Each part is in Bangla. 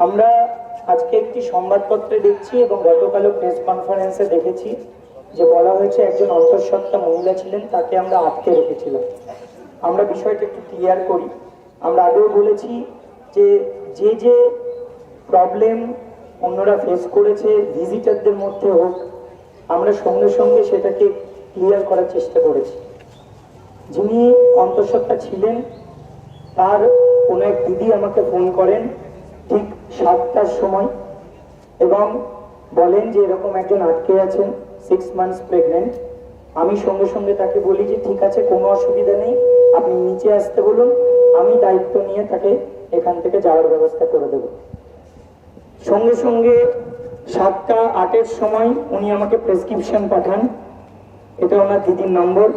আমরা আজকে একটি সংবাদপত্রে দেখছি এবং গতকালও প্রেস কনফারেন্সে দেখেছি যে বলা হয়েছে একজন অন্তঃসত্ত্বা মহিলা ছিলেন, তাকে আমরা আটকে রেখেছিলাম। আমরা বিষয়টা একটু ক্লিয়ার করি। আমরা আগেও বলেছি যে যে যে প্রবলেম অন্যরা ফেস করেছে ভিজিটারদের মধ্যে হোক, আমরা সঙ্গে সঙ্গে সেটাকে ক্লিয়ার করার চেষ্টা করেছি। যিনি অন্তঃসত্ত্বা ছিলেন, তার কোনো এক দিদি আমাকে ফোন করেন সাতটার সময় এবং বলেন যে এরকম একজন আটকে আছেন সিক্স মান্থস প্রেগনেন্ট আমি সঙ্গে সঙ্গে তাকে বলি যে, ঠিক আছে, কোনো অসুবিধা নেই, আপনি নিচে আসতে বলুন, আমি দায়িত্ব নিয়ে তাকে এখান থেকে যাওয়ার ব্যবস্থা করে দেব। সঙ্গে সঙ্গে সাতটা আটের সময় উনি আমাকে প্রেসক্রিপশন পাঠান। এটা ওনার দিদির নম্বর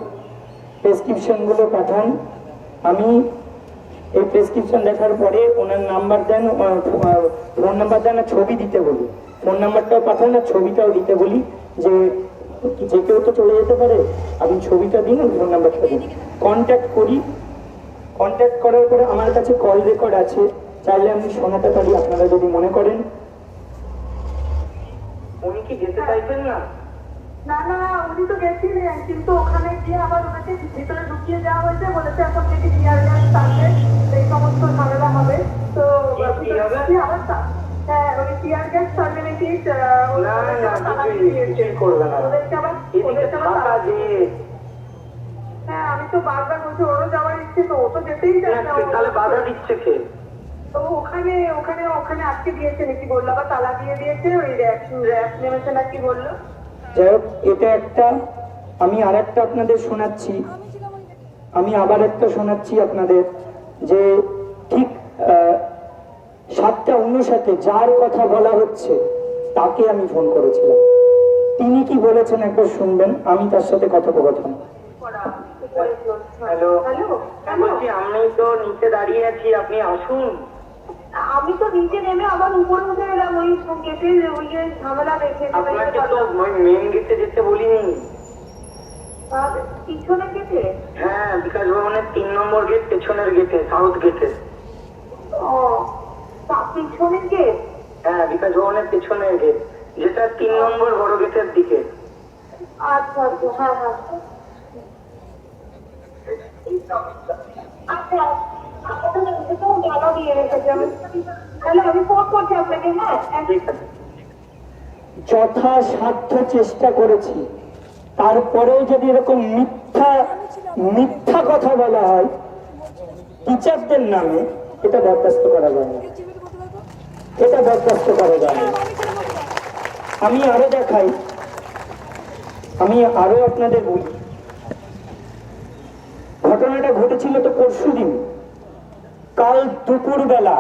প্রেসক্রিপশনগুলো পাঠান। আমি এই প্রেসক্রিপশন দেখার পরে ওনার নাম্বার দেন ফোন নাম্বার দেন ছবি দিতে বলি। ফোন নাম্বারটাও পাঠান না ছবিটাও দিতে বলি যে যে কেউ তো চলে যেতে পারে, আপনি ছবিটা দিন ফোন নাম্বারটা দিন। কন্ট্যাক্ট করি। কন্ট্যাক্ট করার পরে আমার কাছে কল রেকর্ড আছে। চাইলে আমি শোনাতে পারি আপনারা যদি মনে করেন। উনি কি যেতে চাইছেন না? না না, উনি তো গেছিলেন, কিন্তু ওখানে গিয়ে আবার ওনাকে ভিতরে ঢুকিয়ে দেওয়া হয়েছে, বলেছে এখন থেকে টিয়ার গ্যাস আমি তো বারবার বলছি ওরও যাওয়ার ইচ্ছে তো ও তো যেতেই চায় না তাহলে বাধা দিচ্ছে কে? তো ওখানে ওখানে ওখানে দিয়েছে নাকি বলল আবার তালা দিয়ে দিয়েছে ওই র্যাপ র্যাপ নেমেছে নাকি বলল। যাই হোক এটা একটা আমি আর একটা আপনাদের শোনাচ্ছি। আমি আবার একটা শোনাচ্ছি আপনাদের যে ঠিক আহ, সাতটা সাথে যার কথা বলা হচ্ছে তাকে আমি ফোন করেছিলাম। তিনি কি বলেছেন একবার শুনবেন আমি তার সাথে কথোপকথন। হ্যালো আমি তো নিচে দাঁড়িয়ে আছি আপনি আসুন। আমি তো নিচে নেমে আবার উপরে উঠে এলাম ওই গেটের ওই যে ঝামেলা দেখে আপনাকে তো মেন গেটে যেতে বলিনি। পিছনে গেটে? হ্যাঁ বিকাশ ভবনের তিন নম্বর গেট পেছনের গেটে সাউথ গেটে। ও তা পিছনে গেট হ্যাঁ বিকাশ ভবনের পেছনের গেট যেটা তিন নম্বর বড় গেটের দিকে। আচ্ছা আচ্ছা হ্যাঁ হ্যাঁ। আচ্ছা আপনাদের মধ্যে তো জ্বালা দিয়ে রেখেছে। আমি তাহলে আমি ফোন করছি আপনাকে হ্যাঁ? যথাসাধ্য চেষ্টা করেছি। তারপরেও যদি এরকম মিথ্যা মিথ্যা কথা বলা হয় টিচারদের নামে এটা বরদাস্ত করা যায় না। এটা বরদাস্ত করা যায়। আমি আরও দেখাই। আমি আরও আপনাদের বলি। ঘটনাটা ঘটেছিল তো পরশু দিন। কাল দুপুর বেলা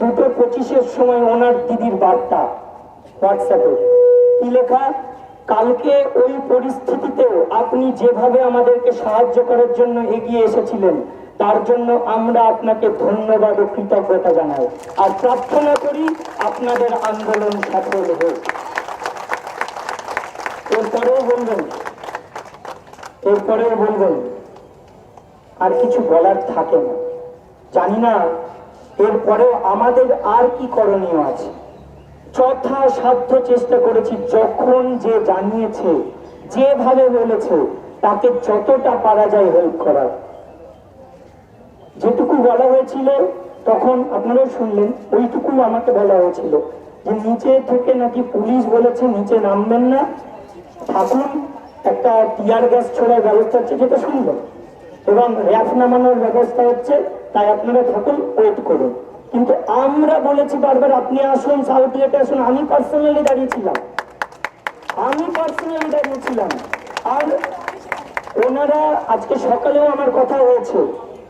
দুটো পঁচিশের সময় ওনার দিদির বার্তা হোয়াটসঅ্যাপে। কি লেখা? কালকে ওই পরিস্থিতিতেও আপনি যেভাবে আমাদেরকে সাহায্য করার জন্য এগিয়ে এসেছিলেন তার জন্য আমরা আপনাকে ধন্যবাদ ও কৃতজ্ঞতা জানাই। আর প্রার্থনা করি আপনাদের আন্দোলন সফল হোক। এরপরেও বলবেন এরপরেও বলবেন, আর কিছু বলার থাকে না। জানি না, এরপরেও আমাদের আর কি করণীয় আছে। যথাসাধ্য চেষ্টা করেছি, যখন যে জানিয়েছে, যেভাবে বলেছে, তাকে যতটা পারা যায় হেল্প করার। বলা হয়েছিল, তখন আপনারা শুনলেন, ওইটুকু আমাকে বলা হয়েছিল যে নিচে থেকে নাকি পুলিশ বলেছে নিচে নামবেন না। থাকুন, একটা টিয়ার গ্যাস ছোড়ার ব্যবস্থা হচ্ছে, যেটা শুনলেন। এবং র্যাফ নামানোর ব্যবস্থা হচ্ছে, তাই আপনারা থাকুন, ওয়েট করুন। কিন্তু আমরা বলেছি বারবার, আপনি আসুন, সাউথ গেটে আসুন, আমি পার্সোনালি দাঁড়িয়েছিলাম আমি পার্সোনালি দাঁড়িয়েছিলাম আর ওনারা আজকে সকালেও আমার কথা হয়েছে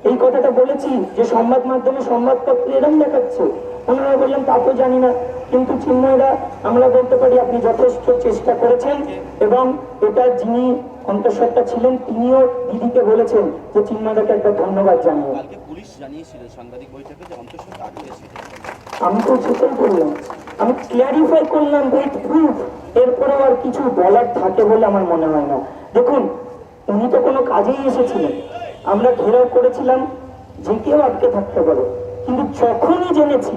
এই কথাটা বলেছি যে সংবাদ মাধ্যমে সংবাদপত্রে এরম দেখাচ্ছে। ওনারা বললেন তা তো জানি না। কিন্তু চিন্ময়রা আমরা বলতে পারি আপনি যথেষ্ট চেষ্টা করেছেন এবং এটা যিনি অন্তঃসত্ত্বা ছিলেন তিনিও দিদিকে বলেছেন যে চিন্ময়দাকে একটা ধন্যবাদ জানিয়ে। আমি তো সেটাই করলাম। আমি ক্লিয়ারিফাই করলাম উইথ প্রুফ এরপরেও আর কিছু বলার থাকে বলে আমার মনে হয় না। দেখুন উনি তো কোনো কাজেই এসেছিলেন। আমরা ঘেরাও করেছিলাম যে কেউ আটকে থাকতে পারে। কিন্তু যখনই জেনেছি,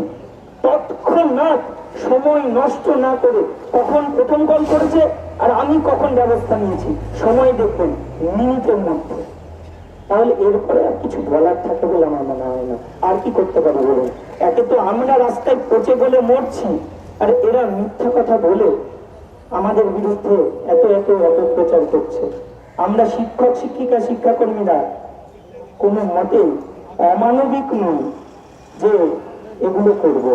তৎক্ষণাৎ সময় নষ্ট না করে কখন প্রথম কল করেছে আর আমি কখন ব্যবস্থা নিয়েছি, সময় দেখবেন মিনিটের মধ্যে। তাহলে এরপরে আর কিছু বলার থাকে বলে আমার মনে হয় না। আর কি করতে পারি বলুন? একে তো আমরা রাস্তায় পচে বলে মরছি। আর এরা মিথ্যা কথা বলে আমাদের বিরুদ্ধে এত এত অপপ্রচার করছে। আমরা শিক্ষক, শিক্ষিকা, শিক্ষাকর্মীরা কোনো মতেই অমানবিক নয় যে এগুলো করব।